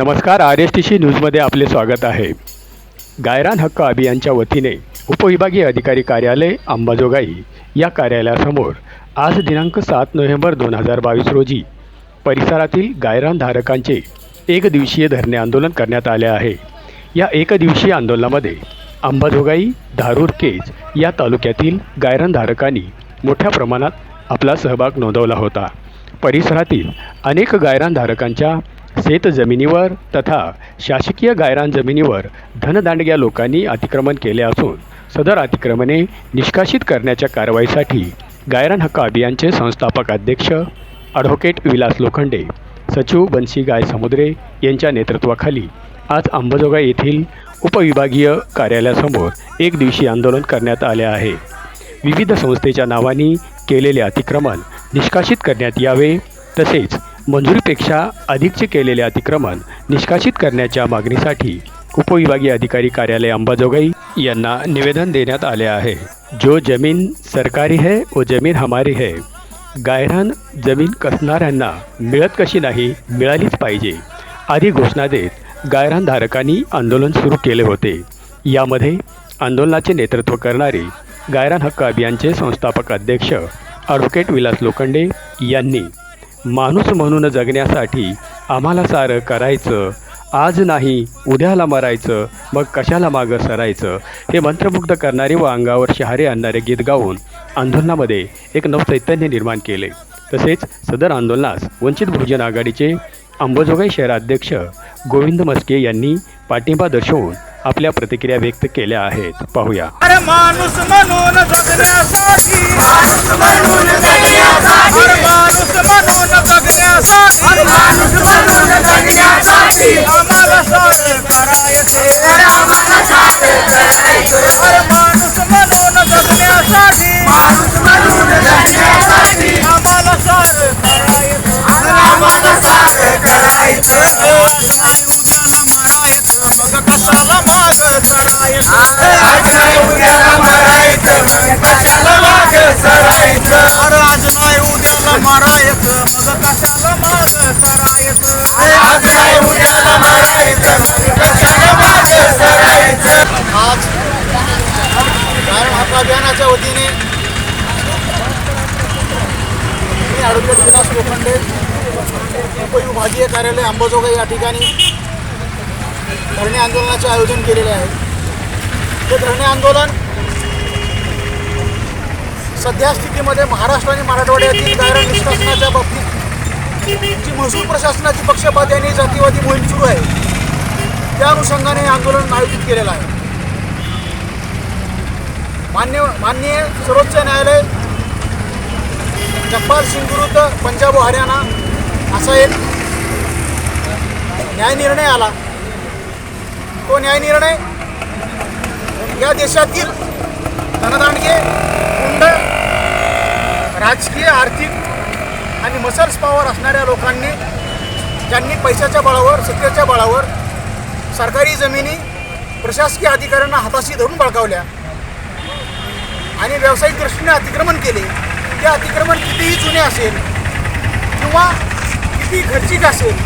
नमस्कार R S T C न्यूजमध्ये आपले स्वागत आहे. गायरान हक्क अभियानच्या वतीने उपविभागीय अधिकारी कार्यालय अंबाजोगाई या कार्यालयासमोर आज दिनांक सात नोव्हेंबर दोन हजार बावीस रोजी परिसरातील गायरान धारकांचे एक दिवसीय धरणे आंदोलन करण्यात आले आहे. या एकदिवसीय आंदोलनामध्ये अंबाजोगाई धारूर केज या तालुक्यातील गायरान धारकांनी मोठ्या प्रमाणात आपला सहभाग नोंदवला होता. परिसरातील अनेक गायरान धारकांच्या शेत जमिनीवर तथा शासकीय गायरान जमिनीवर धनदांडग्या लोकांनी अतिक्रमण केले असून सदर अतिक्रमणे निष्कासित करण्याच्या कारवाईसाठी गायरान हक्क अभियानचे संस्थापक अध्यक्ष ॲडव्होकेट विलास लोखंडे सचिव बन्सी गाय समुद्रे यांच्या नेतृत्वाखाली आज अंबाजोगाई येथील उपविभागीय कार्यालयासमोर एक दिवशी आंदोलन करण्यात आले आहे. विविध संस्थेच्या नावाने केलेले अतिक्रमण निष्कासित करण्यात यावे तसेच मंजुरीपेक्षा अधिकचे केलेले अतिक्रमण निष्कासित करण्याच्या मागणीसाठी उपविभागीय अधिकारी कार्यालय अंबाजोगाई यांना निवेदन देण्यात आले आहे. जो जमीन सरकारी है व जमीन हमारी है. गायरान जमीन कसणाऱ्यांना मिळत कशी नाही मिळालीच पाहिजे. आधी घोषणा देत गायरान धारकांनी आंदोलन सुरू केले होते. यामध्ये आंदोलनाचे नेतृत्व करणारे गायरान हक्क अभियानचे संस्थापक अध्यक्ष ॲडव्होकेट विलास लोखंडे यांनी माणूस म्हणून जगण्यासाठी आम्हाला सारं करायचं. आज नाही उद्याला मरायचं मग कशाला मागं सरायचं? हे मंत्रमुग्ध करणारे व अंगावर शहारे आणणारे गीत गाऊन आंदोलनामध्ये एक नवचैतन्य निर्माण केले. तसेच सदर आंदोलनास वंचित बहुजन आघाडीचे अंबाजोगाई शहराध्यक्ष गोविंद मस्के यांनी पाठिंबा दर्शवून आपल्या प्रतिक्रिया व्यक्त केल्या आहेत. पाहूया. ॲडव्होकेट विलास लोखंडे उपविभागीय कार्यालय अंबाजोगाई या ठिकाणी धरणे आंदोलनाचे आयोजन केलेले आहे. हे धरणे आंदोलन सध्या स्थितीमध्ये महाराष्ट्र आणि मराठवाड्यातील कारण निष्कासनाच्या बाबतीत जी महसूल प्रशासनाची पक्षपाती आणि जातीवादी मोहीम सुरू आहे त्या अनुषंगाने हे आंदोलन आयोजित केलेलं आहे. मान्य माननीय सर्वोच्च न्यायालय जगपाल सिंग विरुद्ध पंजाब व हरियाणा असा एक न्यायनिर्णय आला. तो न्यायनिर्णय या देशातील धनदांडगे गुंड राजकीय आर्थिक आणि मसल्स पॉवर असणाऱ्या लोकांनी ज्यांनी पैशाच्या बळावर सत्तेच्या बळावर सरकारी जमिनी प्रशासकीय अधिकाऱ्यांना हाताशी धरून बळकावल्या आणि व्यावसायिक दृष्टीने अतिक्रमण केले. ते अतिक्रमण कितीही जुने असेल किंवा किती खर्चिक असेल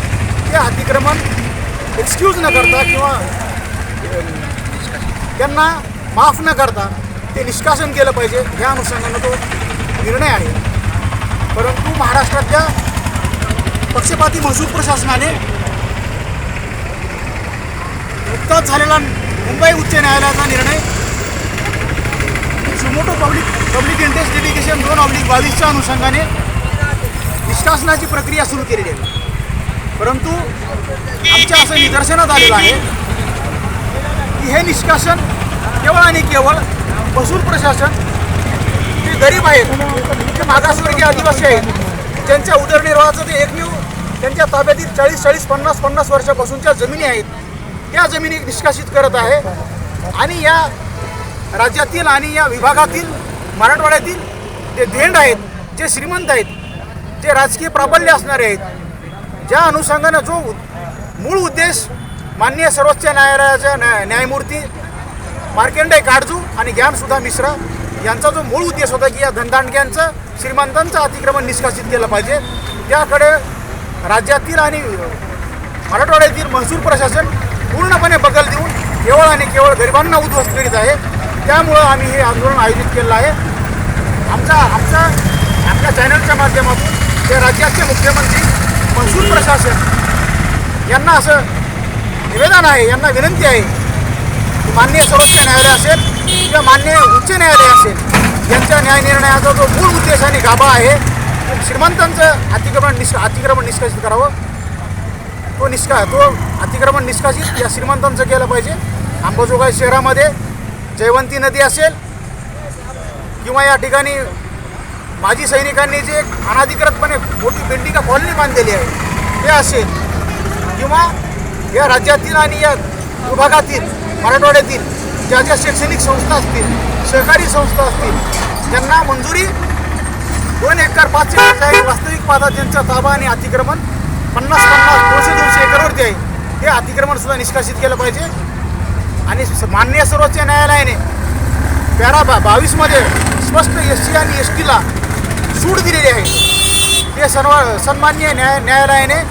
ते अतिक्रमण एक्सक्यूज न करता किंवा त्यांना माफ न करता ते निष्कासन केलं पाहिजे या अनुषंगानं तो निर्णय आहे. परंतु महाराष्ट्रातल्या पक्षपाती महसूल प्रशासनाने नुकताच झालेला मुंबई उच्च न्यायालयाचा निर्णय पब्लिक इंटरेस्ट दोन ऑब्लिक बावीसच्या अनुषंगाने निष्कासनाची प्रक्रिया सुरू केलेली आहे. परंतु आमच्या असं निदर्शनात आलेलं आहे की हे निष्कासन केवळ आणि केवळ महसूल प्रशासन जे गरीब आहेत जे मागासवर्गीय आदिवासी आहेत ज्यांच्या उदरनिर्वाहाचं ते एकमेव त्यांच्या ताब्यातील चाळीस चाळीस पन्नास पन्नास वर्षापासूनच्या जमिनी आहेत त्या जमिनी निष्कासित करत आहे. आणि या राज्यातील आणि या विभागातील मराठवाड्यातील जे धेंड आहेत जे श्रीमंत आहेत जे राजकीय प्राबल्य असणारे आहेत ज्या अनुषंगानं जो मूळ उद्देश माननीय सर्वोच्च न्यायालयाच्या न्या न्यायमूर्ती मार्केंडे काडजू आणि ज्ञानसुधा मिश्रा यांचा जो मूळ उद्देश होता की या धनदांडग्यांचं श्रीमंतांचं अतिक्रमण निष्कासित केलं पाहिजे. त्याकडे राज्यातील आणि मराठवाड्यातील महसूल प्रशासन पूर्णपणे बगल देऊन केवळ आणि केवळ गरिबांना उद्ध्वस्त करीत आहे. त्यामुळं आम्ही हे आंदोलन आयोजित केलेलं आहे. आमचा आमचा आपल्या चॅनलच्या माध्यमातून या राज्याचे मुख्यमंत्री महसूल प्रशासन यांना असं निवेदन आहे यांना विनंती आहे की माननीय सर्वोच्च न्यायालय असेल किंवा मान्य उच्च न्यायालय असेल यांच्या न्याय निर्णयाचा जो मूळ उद्देश आणि गाभा आहे श्रीमंतांचं अतिक्रमण निष्का अतिक्रमण निष्कासित करावं. तो निष्का तो अतिक्रमण निष्कासित या श्रीमंतांचं केलं पाहिजे. अंबाजोगाई शहरामध्ये जयवंती नदी असेल किंवा या ठिकाणी माजी सैनिकांनी जे एक अनाधिकृतपणे मोठी बिल्डिंग कॉलनी बांधलेली आहे ते असेल. किंवा या राज्यातील आणि या विभागातील मराठवाड्यातील ज्या ज्या शैक्षणिक संस्था असतील सहकारी संस्था असतील त्यांना मंजुरी दोन एकर पाच एकरचा वास्तविक पादा त्यांचा ताबा आणि अतिक्रमण पन्नास पन्नास दोनशे दोनशे एकरवरती आहे. हे अतिक्रमण सुद्धा निष्कासित केलं पाहिजे. आणि स- माननीय सर्वोच्च न्यायालयाने पॅरा बा बावीसमध्ये स्पष्ट एस सी आणि एस टीला सूट दिलेली आहे. ते सर्व सन्मान्य न्याय न्यायालयाने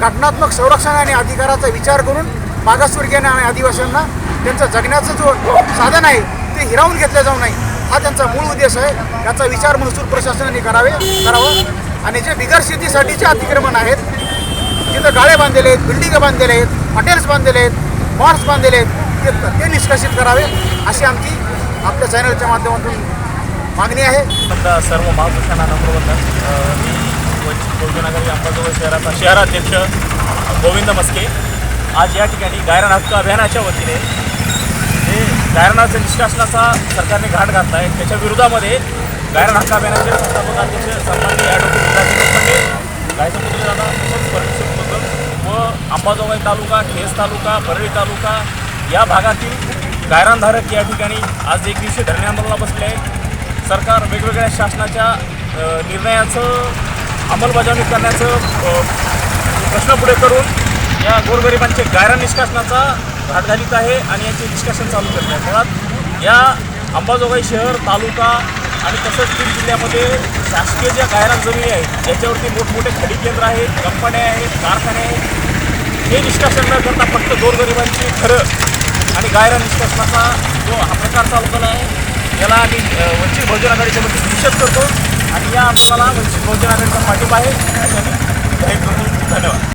घटनात्मक संरक्षण आणि अधिकाराचा विचार करून मागासवर्गीयांना आणि आदिवासींना त्यांचं जगण्याचं जो साधन आहे ते हिरावून घेतलं जाऊ नये. हा त्यांचा मूळ उद्देश आहे. याचा विचार महसूल प्रशासनाने करावे करावा. आणि जे बिगर शेतीसाठीचे अतिक्रमण आहेत तिथं गाळे बांधलेले आहेत बिल्डिंग बांधलेले आहेत हॉटेल्स बांधलेले आहेत मॉल्स बांधलेले आहेत. ते ते निष्कासित करावे अशी आमची आपल्या चॅनलच्या माध्यमातून मागणी आहे. समजा सर्व महापुरुषांना नम्रवंदन. मी वंचित बहुजन आघाडी अंबाजोगाई शहराचा शहराध्यक्ष गोविंद मस्के. आज या ठिकाणी गायरान हक्क अभियानाच्या वतीने जे गायरानाच्या निष्कासनाचा सरकारने घाट घातला आहे. त्याच्या विरोधामध्ये गायरान हक्क अभियानाचे संस्थापक अध्यक्ष सन्माननीय ॲडव्होकेट राजीव लोखंडे दादा तसंच परमेश्वर व अंबाजोगाई तालुका ठेस तालुका परळी तालुका या भागातील गायरानधारक या ठिकाणी आज एक दिवशी धरणे आंदोलनाला बसले आहेत. सरकार वेगवेगळ्या शासनाच्या निर्णयाचं अंमलबजावणी करण्याचं प्रश्न पुढे करून या गोरगरिबांचे गायरान निष्कासनाचा घाट घालीत आहे आणि याचे निष्कासन चालू करत आहे मुळात या अंबाजोगाई शहर तालुका आणि तसंच बीड जिल्ह्यामध्ये शासकीय ज्या गायरान जमिनी आहेत ज्याच्यावरती मोठमोठे खडी केंद्र आहेत कंपन्या आहेत कारखाने आहेत हे निष्कासन न करता फक्त गोरगरिबांची खरं आणि गायरा निष्कासनाचा जो हा प्रकार चालवलेला आहे याला आम्ही वंचित बहुजन आघाडीच्या वतीने निषेध करतो. आणि या आंदोलनाला वंचित बहुजन आघाडीचा पाठिंबा आहे. जाहीर करतो धन्यवाद.